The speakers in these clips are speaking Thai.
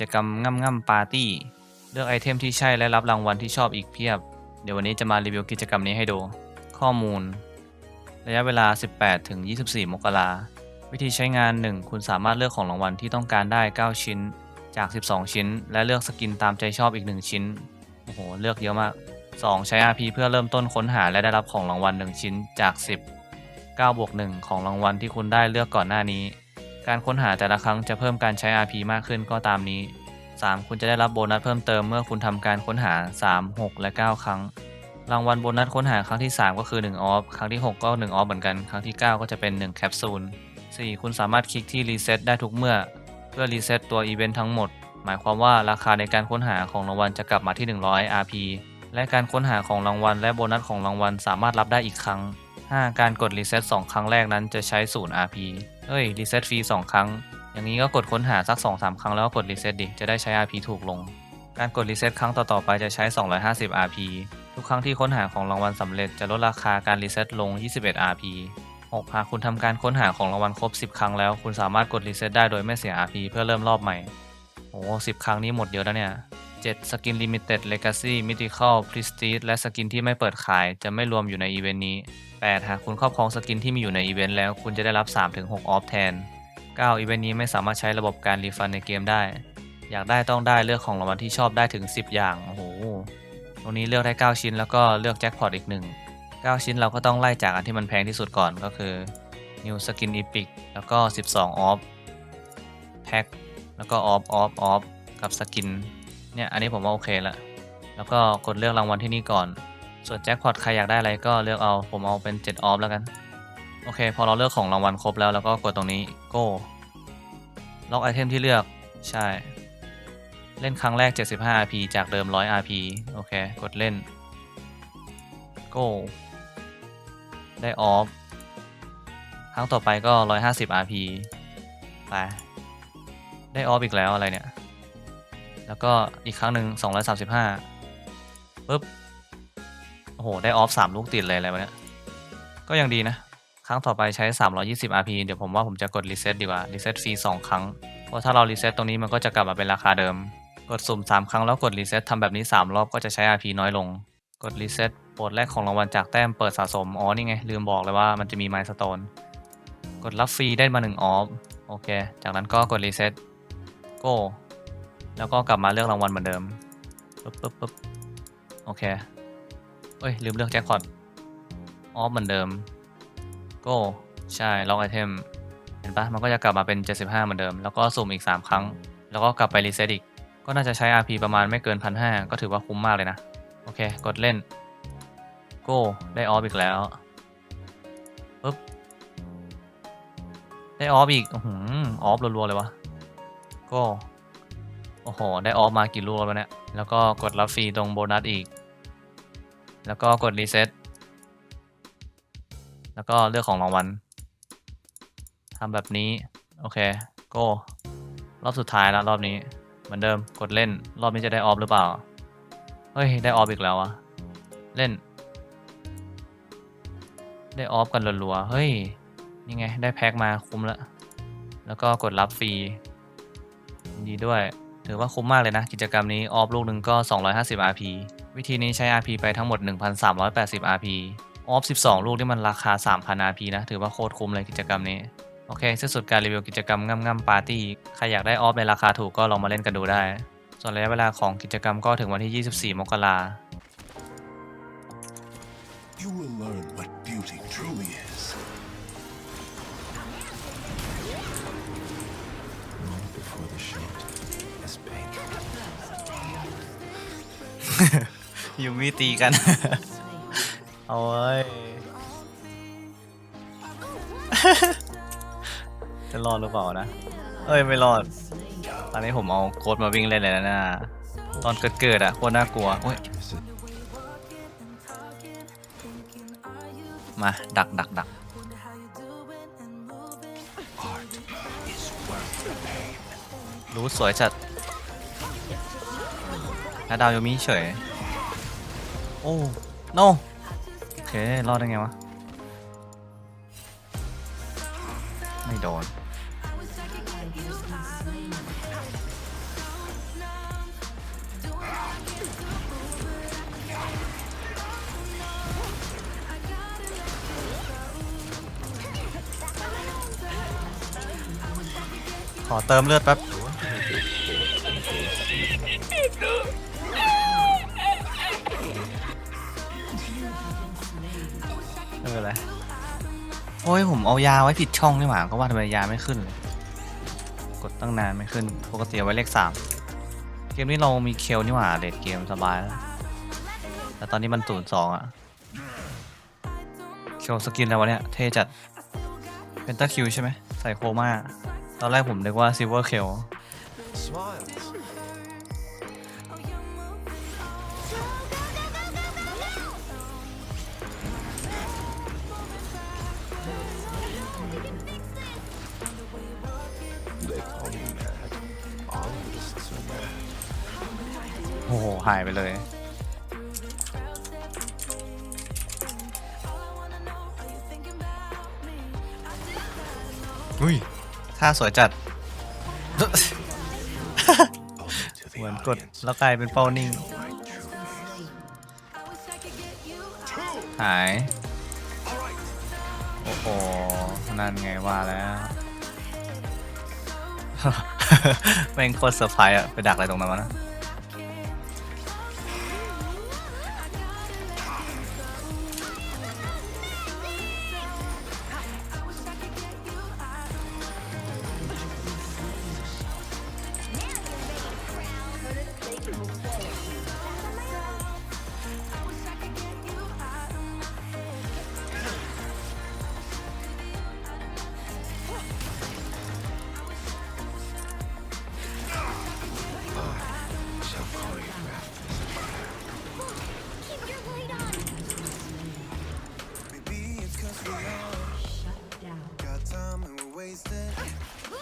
จกรรมง่ำง่ำปาร์ตี้ เลือกไอเทมที่ใช่และรับรางวัลที่ชอบอีกเพียบ เดี๋ยววันนี้จะมารีวิวกิจกรรมนี้ให้ดู ข้อมูล ระยะเวลา 18 ถึง 24 มกราวิธีใช้งาน 1 คุณสามารถเลือกของรางวัลที่ต้องการได้ 9 ชิ้น จาก 12 ชิ้น และเลือกสกินตามใจชอบอีก 1 ชิ้น โอ้โห เลือกเยอะมาก 2 ใช้ RP เพื่อเริ่มต้นค้นหาและได้รับของรางวัล 1 ชิ้นจาก 10 9บวก1ของรางวัลที่คุณได้เลือกก่อนหน้านี้ การค้นหาแต่ละครั้งจะเพิ่มการใช้ RP มากขึ้นก็ตามนี้ 3 คุณจะได้รับโบนัสเพิ่มเติมเมื่อคุณทำการค้นหา 3 6 และ 9 ครั้ง รางวัลโบนัสค้นหาครั้งที่ 3 ก็คือ 1 ออฟ ครั้งที่ 6 ก็ 1 ออฟเหมือนกัน ครั้งที่ 9 ก็จะเป็น 1 แคปซูล 4 คุณสามารถคลิกที่รีเซ็ตได้ทุกเมื่อ เพื่อรีเซ็ตตัวอีเวนต์ทั้งหมด หมายความว่าราคาในการค้นหาของรางวัลจะกลับมาที่ 100 RP และการค้นหาของรางวัลและโบนัสของรางวัลสามารถรับได้อีกครั้ง 5 การกดรีเซ็ต2ครั้งแรกนั้นจะใช้ 0 RP เอ้ยรีเซ็ตฟรี2ครั้ง อย่างนี้ก็กดค้นหาสัก 2-3 ครั้งแล้วก็กดรีเซ็ตดิ จะได้ใช้ RP ถูกลง การกดรีเซ็ตครั้งต่อๆไปจะใช้ 250 RP ทุกครั้งที่ค้นหาของรางวัลสำเร็จจะลดราคาการรีเซ็ตลง 21 RP 6หากคุณทำการค้นหาของรางวัลครบ 10 ครั้งแล้ว คุณสามารถกดรีเซ็ตได้โดยไม่เสีย RP เพื่อเริ่มรอบใหม่ โอ้10ครั้งนี้หมดเยอะแล้วเนี่ย 7 สกินลิมิเต็ดเลกาซี่มิติคอลพรีสตีและสกินที่ไม่เปิดขายจะไม่รวมอยู่ในอีเวนต์นี้ 8 หากคุณครอบครองสกินที่มีอยู่ในอีเวนต์แล้วคุณจะได้รับ 3-6 ออฟแทน 9 อีเวนต์นี้ไม่สามารถใช้ระบบการรีฟันในเกมได้ อยากได้ต้องได้เลือกของรางวัลที่ชอบได้ถึง 10 อย่าง โอ้โห ตรงนี้เลือกได้ 9 ชิ้นแล้วก็เลือกแจ็คพอตอีกหนึ่ง9 ชิ้นเราก็ต้องไล่จากอันที่มันแพงที่สุดก่อนก็คือ New Skin Epic แล้วก็ 12 ออฟแพ็คแล้วก็ออฟออฟออฟกับสกิน เนี่ยอันนี้ผมว่าโอเคละแล้วก็กดเลือกรางวัลที่นี่ก่อน ส่วนแจ็คพอตใครอยากได้อะไรก็เลือกเอา ผมเอาเป็น7ออฟแล้วกัน โอเค พอเราเลือกของรางวัลครบแล้วแล้วก็กดตรงนี้ go ล็อกไอเทมที่เลือก ใช่ เล่นครั้งแรก 75 RP จากเดิม 100 RP โอเค กดเล่น go ได้ออฟ ครั้งต่อไปก็ 150 RP ไป ได้ออฟอีกแล้วอะไรเนี่ย แล้วก็อีกครั้งหนึ่ง235ปึ๊บโอ้โห ได้ออฟ 3 ลูกติดเลยอะไรวะเนี่ย ก็ยังดีนะ ครั้งต่อไปใช้ 320 RP เดี๋ยวผมว่าผมจะกดรีเซ็ตดีกว่า รีเซ็ตฟรี 2 ครั้ง เพราะถ้าเรารีเซ็ตตรงนี้มันก็จะกลับมาเป็นราคาเดิม กดสุ่ม 3 ครั้งแล้วกดรีเซ็ตทำแบบนี้ 3 รอบก็จะใช้ RP น้อยลง กดรีเซ็ตโปรดแรกของรางวัลจากแต้มเปิดสะสม อ๋อ นี่ไง ลืมบอกเลยว่ามันจะมีไมล์สโตน กดรับฟรีได้มา 1 ออฟ โอเค จากนั้นก็กดรีเซ็ต go แล้วก็กลับมาเลือกรางวัลเหมือนเดิมปึ๊บปึ๊บปึ๊บโอเคเอ้ย ลืมเลือกแจ็คพอตออฟเหมือนเดิม go ใช่ล็อกไอเทมเห็นปะมันก็จะกลับมาเป็น 75 เหมือนเดิม แล้วก็สุ่มอีก 3 ครั้ง แล้วก็กลับไปรีเซ็ตอีก ก็น่าจะใช้ RP ประมาณไม่เกิน1,500ก็ถือว่าคุ้มมากเลยนะ โอเค กดเล่น go ได้ออฟอีกแล้วปึ๊บได้ออฟอีกอื้อออฟรัวๆเลยวะโก็ โอ้โห ได้ออฟมากี่ลูกแล้วเนี่ย แล้วก็กดรับฟรีตรงโบนัสอีก แล้วก็กดรีเซ็ต แล้วก็เลือกของรางวัลทำแบบนี้ โอเค โก้ รอบสุดท้ายแล้วรอบนี้ เหมือนเดิม กดเล่น รอบนี้จะได้ออฟหรือเปล่า เฮ้ย ได้ออฟอีกแล้วอะเล่น ได้ออฟกันรัวๆ เฮ้ย นี่ไง ได้แพ็คมาคุ้มละแล้วก็กดรับฟรียินดีด้วย ถือว่าคุ้มมากเลยนะ กิจกรรมนี้ออฟลูกหนึ่งก็ 250 RP วิธีนี้ใช้ RP ไปทั้งหมด 1,380 RP ออฟ 12 ลูกที่มันราคา 3,000 RP นะ ถือว่าโคตรคุ้มเลยกิจกรรมนี้โอเคสิ้นสุดการรีวิวกิจกรรมง่ำๆปาร์ตี้ ใครอยากได้ออฟในราคาถูกก็ลองมาเล่นกันดูได้ ส่วนระยะเวลาของกิจกรรมก็ถึงวันที่ 24 มกรา You will learn what beauty truly is. Moment before the shoot is pink. ยูมิตีกัน เอาไว้ยจะรอดหรือเปล่านะ เอ้ยไม่รอด ตอนนี้ผมเอาโค้ดมาวิ่งเล่นเลยนะน่าตอนเกิดเกิดๆอะโคตรน่ากลัวโอ้ย มาดักดักดักรู้สวยจัด นาดาวโยมิเฉย โอ้โนโอเค รอดได้ไงวะ ไม่โดนขอเติมเลือดแป๊บ ไม่เป็นไรโอ้ยผมเอายาไว้ผิดช่องนี่หว่าก็ว่าทำไมยาไม่ขึ้นเลยกดตั้งนานไม่ขึ้นปกติเอาไว้เลขสามเกมนี้เรามีเคลนี่หว่าเดทเกมสบายแล้วแต่ตอนนี้มันศูนย์สองอะเคลสกินอะไรวะเนี่ยเท่จัดเป็นตาคิวใช่ไหมใส่โคม่าตอนแรกผมนึกว่าซิลเวอร์เคล หหายไปเลย อุ้ยท่าสวยจัด Only to เห the มือนกด audience แล้วกลายเป็นเป้านิ่ง know my true face. หาย โอ้โห นั่นไงว่าแล้ว แม่งโคตรเซอร์ไพรส์อะไปดักอะไรตรงนั้นวะนะ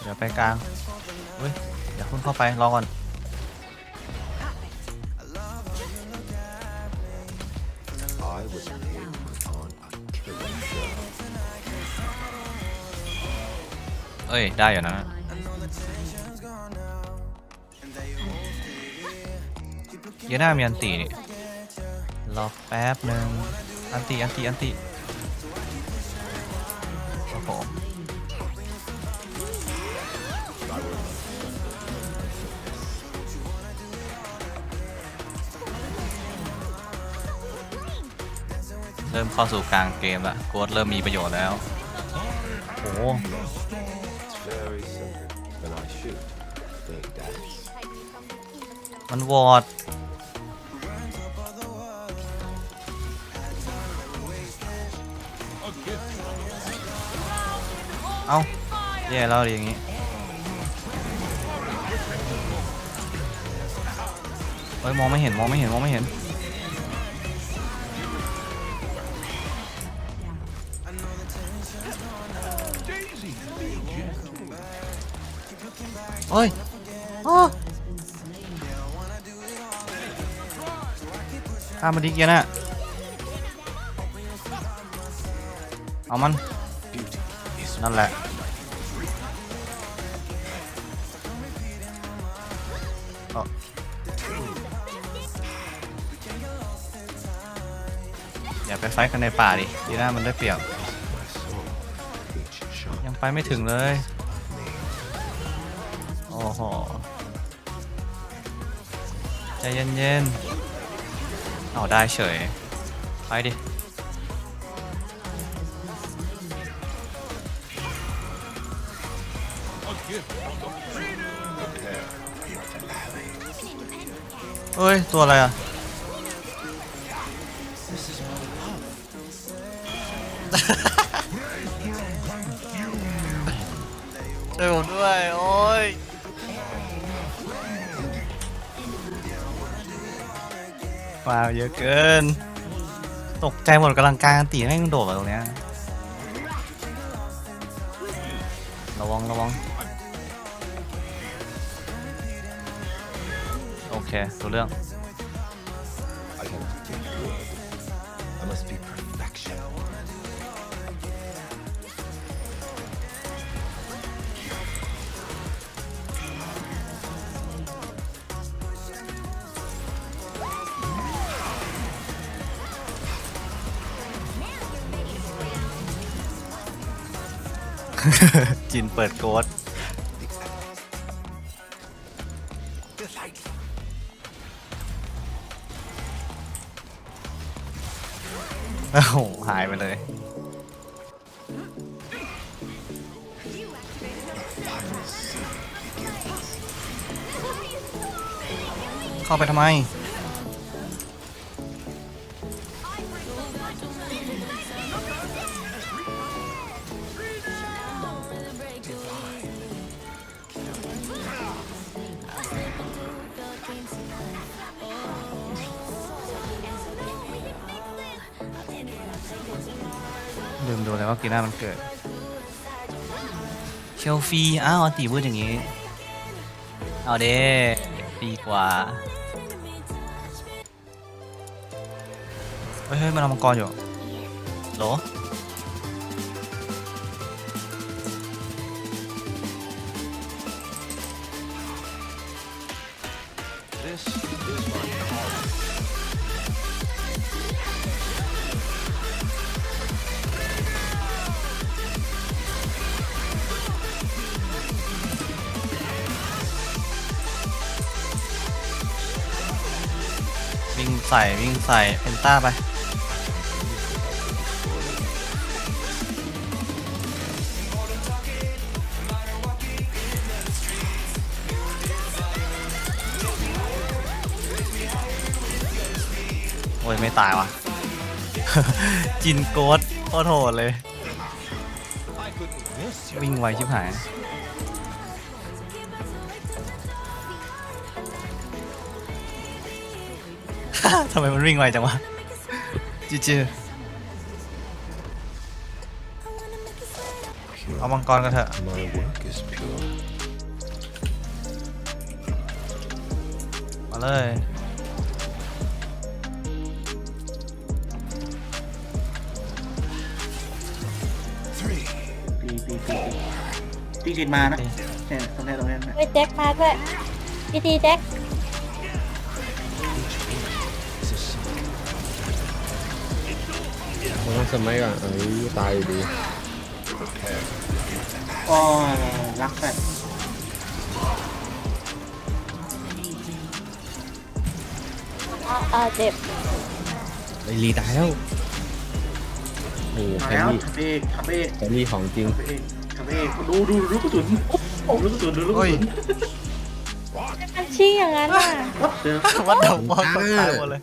ดี๋ยวไปกลางเฮ้ยอย่าเพุ่งเข้าไป รอก่อน I was made on a killer show. เอ้ย ได้อยู่นะ เยน่ามีอันตีนี่ รอแป๊บหนึ่งอันตีอันตีอันตี เริ่มเข้าสู่กลางเกมละโกดเริ่มมีประโยชน์แล้วโอ้โห It's very simple. When I shoot, they dance. มันวอดเอ้าแย่แล้วดิอย่างงี้เฮ้ยมองไม่เห็นมองไม่เห็นมองไม่เห็น เฮ้ยโอ้ข้ามมาดิเกียร์น่ะเอามัน นั่นแหละเอย่าไปไฟกันในป่าดิดีน่ามันได้เปรียบ ยังไปไม่ถึงเลย อ้โหใจเย็นๆเอาได้เฉย ไปดิเฮ้ย ตัวอะไรอะ ช่วยผมด้วย โอ้ย ว้าวเยอะเกิน ตกใจหมดกำลังการตีแม่งโดดตรงเนี้ยระวังระวังโอเครู้เรื่อง I can. I must be จินเปิดโกดโอ้โหหายไปเลย เข้าไปทำไม ลืมดูเลยว่ากีน่ามันเกิดเชลฟีอ้าวตีพูดอย่างนี้ เอาเด้ดีกว่าเฮ้ยเฮ้ยมันเอามังกรอยู่โหล This ใส่วิ่งใส่เพนต้าไปโอ้ยไม่ตายวะจินโกดโคตรโหดเลย I couldn't miss you. วิ่งไวชิบหาย ทำไมมันวิ่งไวจังวะจีจีเอามังกรกันเถอะ My work is pure. มาเลย Three. ตีตีตีตีตีมานะเนี่ยตรงนี้ตรงนี้นะเฮ้ยแจ็คมาด้วยพี่ทีแจ็ค สมัยก่อนเอ้ยตายอยู่ดีโอ้ยรักแบบอ่าอ่าเจ็บไอรีตายแล้วโอ้โหมาแคแล้วรี่ทับเอกทับเอกแครี่ของจริงทับเอกทับเอกดูดูดูลูกกระสุนโอ้ลูกกระสุนดูลูกกระสุนมันชี้อย่างนั้นอะวัดเดี๋ยว วัดเดาว่าคนตายหมดเลย